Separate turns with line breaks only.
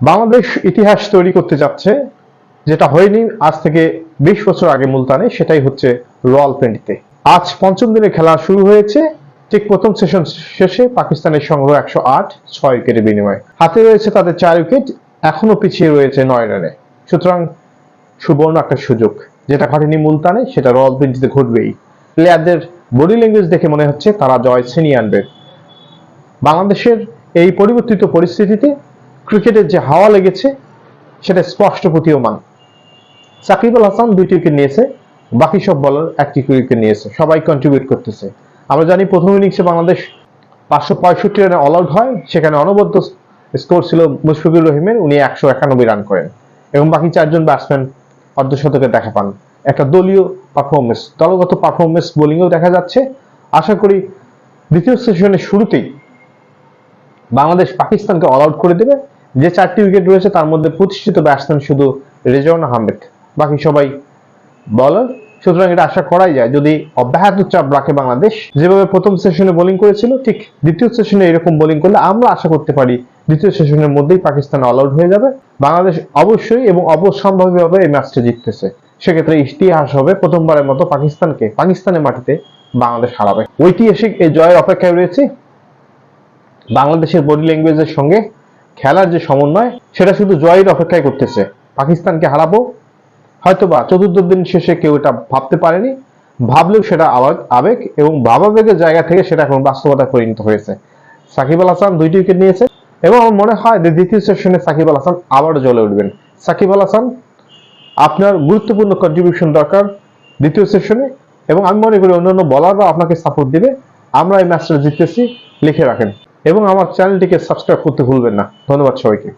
বাংলাদেশ ইতিহাস তৈরি করতে যাচ্ছে, যেটা হয়নি, আজ থেকে বিশ বছর আগে মুলতানে, সেটাই হচ্ছে রয়্যাল টোয়েন্টিতে। আজ পঞ্চম দিনে খেলা শুরু হয়েছে, ঠিক প্রথম সেশন শেষে পাকিস্তানের সংগ্রহ একশো আট, ছয় উইকেটের বিনিময়ে। হাতে রয়েছে তাদের চার উইকেট এখনও পিছিয়ে রয়েছে নয় রানে। সুতরাং সুবর্ণ একটা সুযোগ, যেটা ঘটেনি মুলতানে, সেটা রয়্যাল টোয়েন্টিতে ঘটবেই। প্লেয়ারদের বডি ল্যাঙ্গুয়েজ দেখে মনে হচ্ছে তারা জয় ছিনিয়ে আনবে। বাংলাদেশের এই পরিবর্তিত পরিস্থিতিতে ক্রিকেটের যে হাওয়া লেগেছে, সেটা স্পষ্ট প্রতীয়মান। সাকিব আল হাসান দুইটি উইকেট নিয়েছে, বাকি সব বলার একটি উইকেট নিয়েছে, সবাই কন্ট্রিবিউট করতেছে। আমরা জানি প্রথম ইনিংসে বাংলাদেশ পাঁচশো পঁয়ষট্টি রানে অল আউট হয়, সেখানে অনবদ্য স্কোর ছিল মুশফিকুর রহিমের, উনি একশো একানব্বই রান করেন। এবং বাকি চারজন ব্যাটসম্যান অর্ধশতকে দেখা পান। একটা দলীয় পারফরমেন্স দলগত পারফরমেন্স বোলিংয়েও দেখা যাচ্ছে। আশা করি দ্বিতীয় সেশনের শুরুতেই বাংলাদেশ পাকিস্তানকে অল আউট করে দেবে। যে চারটি উইকেট রয়েছে, তার মধ্যে প্রতিষ্ঠিত ব্যাটসম্যান শুধু রেজন আহমেদ। বাকি সবাই বলার সুতরাং এটা আশা করাই যায়, যদি অব্যাহত চাপ রাখে বাংলাদেশ, যেভাবে প্রথম সেশনে বোলিং করেছিল, ঠিক দ্বিতীয় সেশনে এরকম বোলিং করলে আমরা আশা করতে পারি দ্বিতীয় সেশনের মধ্যেই পাকিস্তান অল আউট হয়ে যাবে। বাংলাদেশ অবশ্যই এবং অবশ্যম্ভাবীভাবে এই ম্যাচটা জিততেছে। সেক্ষেত্রে ইতিহাস হবে প্রথমবারের মতো পাকিস্তানকে, পাকিস্তানের মাটিতে বাংলাদেশ হারাবে। ঐতিহাসিক এই জয়ের অপেক্ষায় রয়েছে। বাংলাদেশের বডি ল্যাঙ্গুয়েজের সঙ্গে খেলার যে সমন্বয়, সেটা শুধু জয়ের অপেক্ষায় করতেছে। পাকিস্তানকে হারাবো, হয়তোবা চতুর্থ দিন শেষে কেউ এটা ভাবতে পারেনি, ভাবলেও সেটা আবেগ আবেগ এবং ভাবাবেগের জায়গা থেকে সেটা এখন বাস্তবতা পরিণত হয়েছে। সাকিব আল হাসান দুইটি উইকেট নিয়েছে এবং আমার মনে হয় যে দ্বিতীয় সেশনে সাকিব আল হাসান আবারও জ্বলে উঠবেন। সাকিব আল হাসান, আপনার গুরুত্বপূর্ণ কন্ট্রিবিউশন দরকার দ্বিতীয় সেশনে এবং আমি মনে করি অন্যান্য বলাররা আপনাকে সাপোর্ট দিবে। আমরা এই ম্যাচটা জিততেছি, লিখে রাখেন। এবং আমার চ্যানেলটিকে সাবস্ক্রাইব করতে ভুলবেন না। ধন্যবাদ সবাইকে।